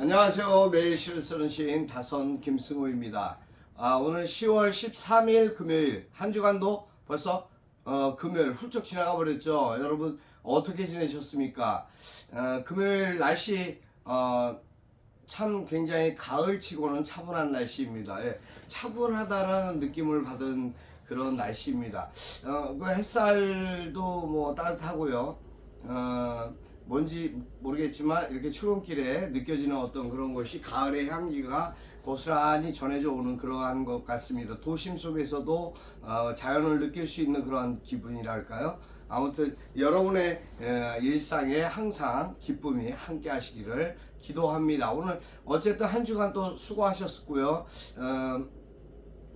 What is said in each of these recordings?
안녕하세요. 매일 시를 쓰는 시인 다선 김승호입니다. 아, 오늘 10월 13일 금요일 한 주간도 벌써 어, 금요일 훌쩍 지나가 버렸죠. 여러분 어떻게 지내셨습니까? 어, 금요일 날씨 어, 참 굉장히 가을치고는 차분한 날씨입니다. 예, 차분하다라는 느낌을 받은 그런 날씨입니다. 어, 그 햇살도 뭐 따뜻하고요. 어, 뭔지 모르겠지만 이렇게 출근길에 느껴지는 어떤 그런 것이 가을의 향기가 고스란히 전해져 오는 그러한 것 같습니다. 도심 속에서도 어, 자연을 느낄 수 있는 그러한 기분이랄까요? 아무튼 여러분의 에, 일상에 항상 기쁨이 함께 하시기를 기도합니다. 오늘 어쨌든 한 주간 또 수고하셨고요. 어,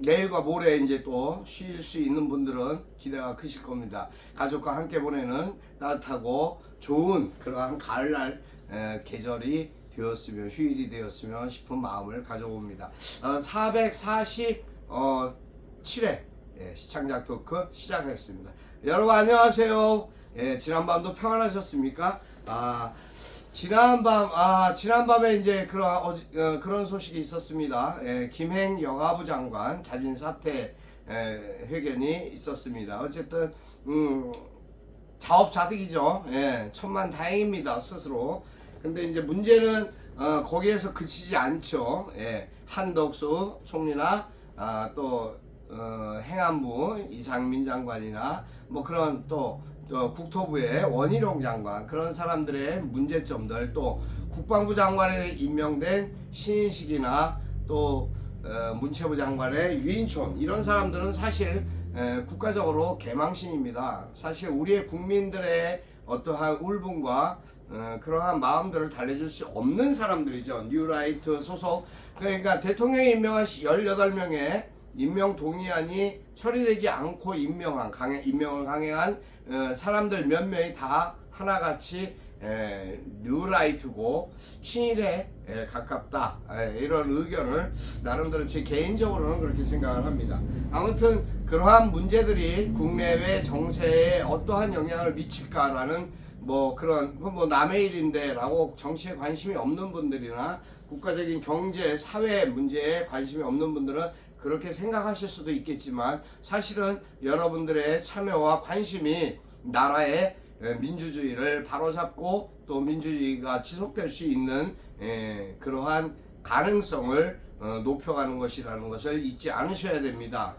내일과 모레 이제 또 쉴 수 있는 분들은 기대가 크실 겁니다. 가족과 함께 보내는 따뜻하고 좋은 그러한 가을날 에, 계절이 되었으면 휴일이 되었으면 싶은 마음을 가져봅니다. 어, 447회 예, 시청자 토크 시작하겠습니다. 여러분 안녕하세요. 예, 지난밤도 평안하셨습니까? 아 지난밤 아 지난밤에 이제 그런 어지, 어, 그런 소식이 있었습니다. 예, 김행 여가부 장관 자진 사퇴 예, 회견이 있었습니다. 어쨌든 음, 자업자득이죠. 예, 천만 다행입니다 스스로. 근데 이제 문제는 어, 거기에서 그치지 않죠. 예, 한덕수 총리나 아, 또 어, 행안부 이상민 장관이나 뭐 그런 또, 또 국토부의 원희룡 장관 그런 사람들의 문제점들 또 국방부 장관에 임명된 신인식이나 또 어, 문체부 장관의 유인촌 이런 사람들은 사실 에, 국가적으로 개망신입니다. 사실 우리의 국민들의 어떠한 울분과 어, 그러한 마음들을 달래줄 수 없는 사람들이죠. 뉴라이트 소속 그러니까 대통령이 임명한 18명의 임명 동의안이 처리되지 않고 임명한 강행, 임명을 강행한 어, 사람들 몇 명이 다 하나같이 에, 뉴라이트고 친일에 에, 가깝다 에, 이런 의견을 나름대로 제 개인적으로는 그렇게 생각을 합니다. 아무튼 그러한 문제들이 국내외 정세에 어떠한 영향을 미칠까라는 뭐 그런 뭐 남의 일인데라고 정치에 관심이 없는 분들이나 국가적인 경제 사회 문제에 관심이 없는 분들은 그렇게 생각하실 수도 있겠지만 사실은 여러분들의 참여와 관심이 나라의 에, 민주주의를 바로잡고 또 민주주의가 지속될 수 있는 에, 그러한 가능성을 어, 높여가는 것이라는 것을 잊지 않으셔야 됩니다.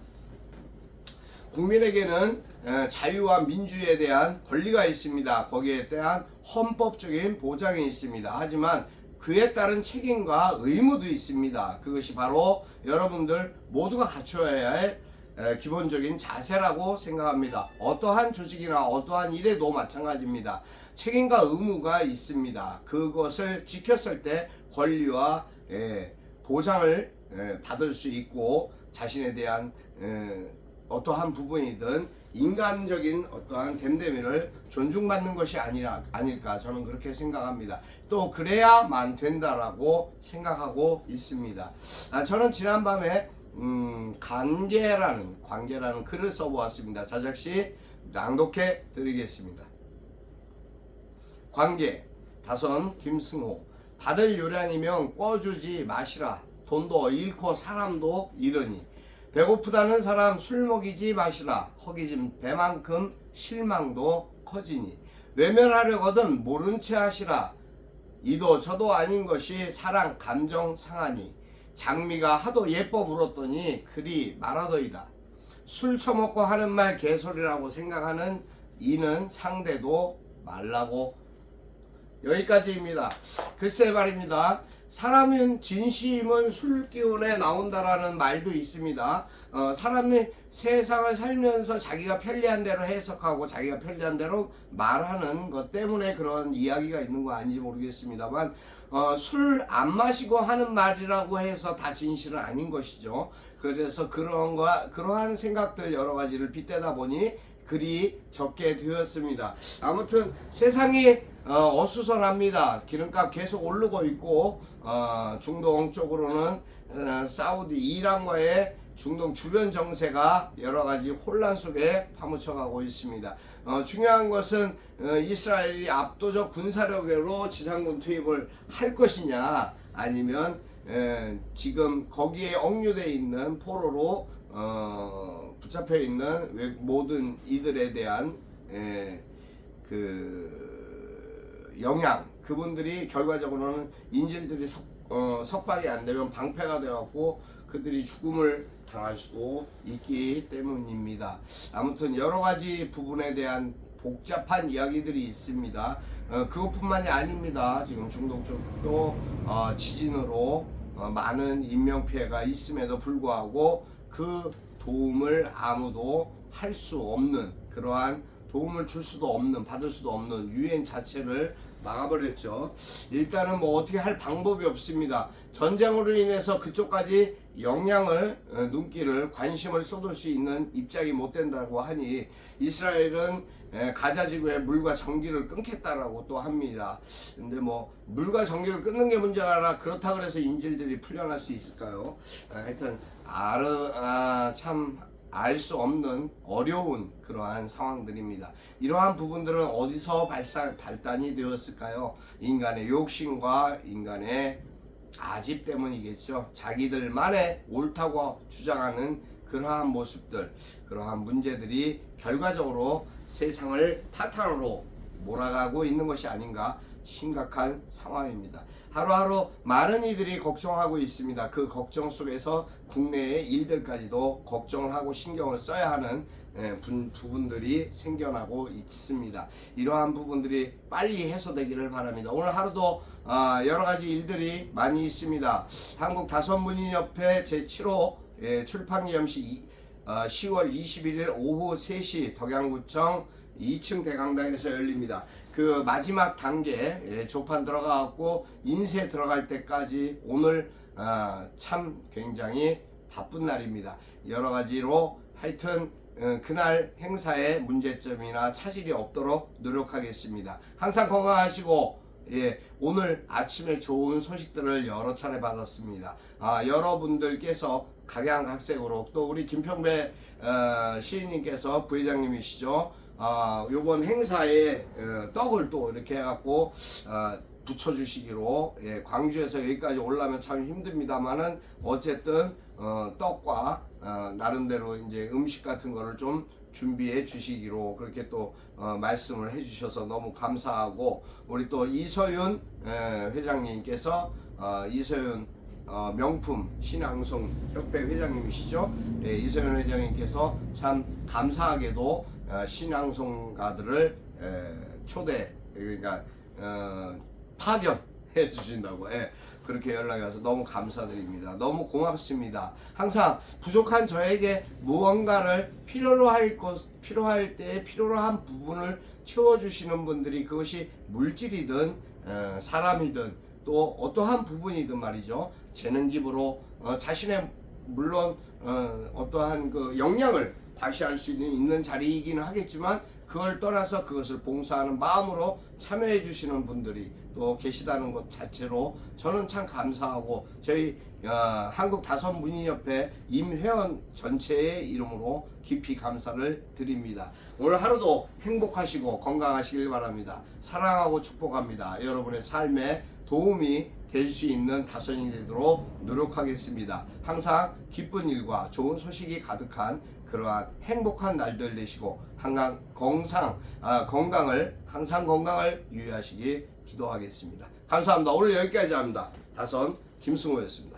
국민에게는 에, 자유와 민주에 대한 권리가 있습니다. 거기에 대한 헌법적인 보장이 있습니다. 하지만 그에 따른 책임과 의무도 있습니다. 그것이 바로 여러분들 모두가 갖춰야 할 에, 기본적인 자세라고 생각합니다. 어떠한 조직이나 어떠한 일에도 마찬가지입니다. 책임과 의무가 있습니다. 그것을 지켰을 때 권리와 에, 보장을 에, 받을 수 있고 자신에 대한 에, 어떠한 부분이든 인간적인 어떠한 댐댐이를 존중받는 것이 아니라 아닐까 저는 그렇게 생각합니다. 또 그래야만 된다라고 생각하고 있습니다. 아, 저는 지난밤에 음, 관계라는 관계라는 글을 써보았습니다. 자작시 낭독해 드리겠습니다. 관계 다선 김승호 받을 요량이면 꿔주지 마시라 돈도 잃고 사람도 잃으니 배고프다는 사람 술 먹이지 마시라. 허기진 배만큼 실망도 커지니. 외면하려거든 모른 채 하시라. 이도 저도 아닌 것이 사랑 감정 상하니. 장미가 하도 예뻐 물었더니 그리 말하더이다. 술 처먹고 하는 말 개소리라고 생각하는 이는 상대도 말라고. 여기까지입니다. 글쎄 말입니다. 사람은 진심은 술 기운에 나온다라는 말도 있습니다. 어, 사람이 세상을 살면서 자기가 편리한 대로 해석하고 자기가 편리한 대로 말하는 것 때문에 그런 이야기가 있는 거 아닌지 모르겠습니다만 어, 술 안 마시고 하는 말이라고 해서 다 진실은 아닌 것이죠. 그래서 그런 거 그러한 생각들 여러 가지를 빗대다 보니 글이 적게 되었습니다. 아무튼 세상이 어, 어수선합니다. 기름값 계속 오르고 있고 어, 중동 쪽으로는 어, 사우디 이란과의 중동 주변 정세가 여러 가지 혼란 속에 파묻혀 가고 있습니다. 어, 중요한 것은 어, 이스라엘이 압도적 군사력으로 지상군 투입을 할 것이냐 아니면 에, 지금 거기에 억류돼 있는 포로로 어, 붙잡혀 있는 외- 모든 이들에 대한 에, 그 영향 그분들이 결과적으로는 인질들이 석, 어, 석방이 안 되면 방패가 되었고 그들이 죽음을 당할 수도 있기 때문입니다. 아무튼 여러 가지 부분에 대한 복잡한 이야기들이 있습니다. 어, 그것뿐만이 아닙니다. 지금 중동 쪽도 어, 지진으로 어, 많은 인명 피해가 있음에도 불구하고 그 도움을 아무도 할 수 없는 그러한 도움을 줄 수도 없는 받을 수도 없는 유엔 자체를 막아버렸죠. 일단은 뭐 어떻게 할 방법이 없습니다. 전쟁으로 인해서 그쪽까지 영향을 어, 눈길을 관심을 쏟을 수 있는 입장이 못 된다고 하니 이스라엘은 에, 가자 지구에 물과 전기를 끊겠다라고 또 합니다. 근데 뭐 물과 전기를 끊는 게 문제가 아니라 그렇다 그래서 인질들이 풀려날 수 있을까요? 아, 하여튼 아르 아, 참 알 수 없는 어려운 그러한 상황들입니다. 이러한 부분들은 어디서 발산, 발단이 되었을까요? 인간의 욕심과 인간의 아집 때문이겠죠. 자기들만의 옳다고 주장하는 그러한 모습들, 그러한 문제들이 결과적으로 세상을 파탄으로 몰아가고 있는 것이 아닌가 심각한 상황입니다. 하루하루 많은 이들이 걱정하고 있습니다. 그 걱정 속에서 국내의 일들까지도 걱정을 하고 신경을 써야 하는 예, 분- 부분들이 생겨나고 있습니다. 이러한 부분들이 빨리 해소되기를 바랍니다. 오늘 하루도 아, 여러 가지 일들이 많이 있습니다. 한국 다섯문인협회 제7호 예, 출판 기념식 이- 어, 10월 21일 오후 3시 덕양구청 2층 대강당에서 열립니다. 그 마지막 단계 예, 조판 들어가갖고 인쇄 들어갈 때까지 오늘 아, 참 굉장히 바쁜 날입니다. 여러 가지로 하여튼 어, 그날 행사에 문제점이나 차질이 없도록 노력하겠습니다. 항상 건강하시고 예, 오늘 아침에 좋은 소식들을 여러 차례 받았습니다. 아, 여러분들께서 각양각색으로 또 우리 김평배 어, 시인님께서 부회장님이시죠. 아, 요번 행사에 어, 떡을 또 이렇게 해갖고 어, 붙여주시기로 예, 광주에서 여기까지 올라면 참 힘듭니다만은 어쨌든 어, 떡과 어, 나름대로 이제 음식 같은 거를 좀 준비해 주시기로 그렇게 또 어, 말씀을 해주셔서 너무 감사하고 우리 또 이서윤 에, 회장님께서 어, 이서윤 어, 명품 신앙송 협회 회장님이시죠. 예, 이서윤 회장님께서 참 감사하게도 어, 신앙송가들을 에, 초대 그러니까 어, 파견 해 주신다고 예, 그렇게 연락이 와서 너무 감사드립니다. 너무 고맙습니다. 항상 부족한 저에게 무언가를 필요로 할 것, 필요할 때 필요로 한 부분을 채워주시는 분들이 그것이 물질이든 어, 사람이든 또 어떠한 부분이든 말이죠. 재능 기부로 어, 자신의 물론 어, 어떠한 그 역량을 다시 할 수 있는, 있는 자리이기는 하겠지만 그걸 떠나서 그것을 봉사하는 마음으로 참여해 주시는 분들이 또 계시다는 것 자체로 저는 참 감사하고 저희 어, 한국 다섯 문인협회 임회원 전체의 이름으로 깊이 감사를 드립니다. 오늘 하루도 행복하시고 건강하시길 바랍니다. 사랑하고 축복합니다. 여러분의 삶에 도움이 될 수 있는 다선이 되도록 노력하겠습니다. 항상 기쁜 일과 좋은 소식이 가득한 그러한 행복한 날들 되시고 항상 건상 아, 건강을 항상 건강을 유의하시기 기도하겠습니다. 감사합니다. 오늘 여기까지 합니다. 다선 김승호였습니다.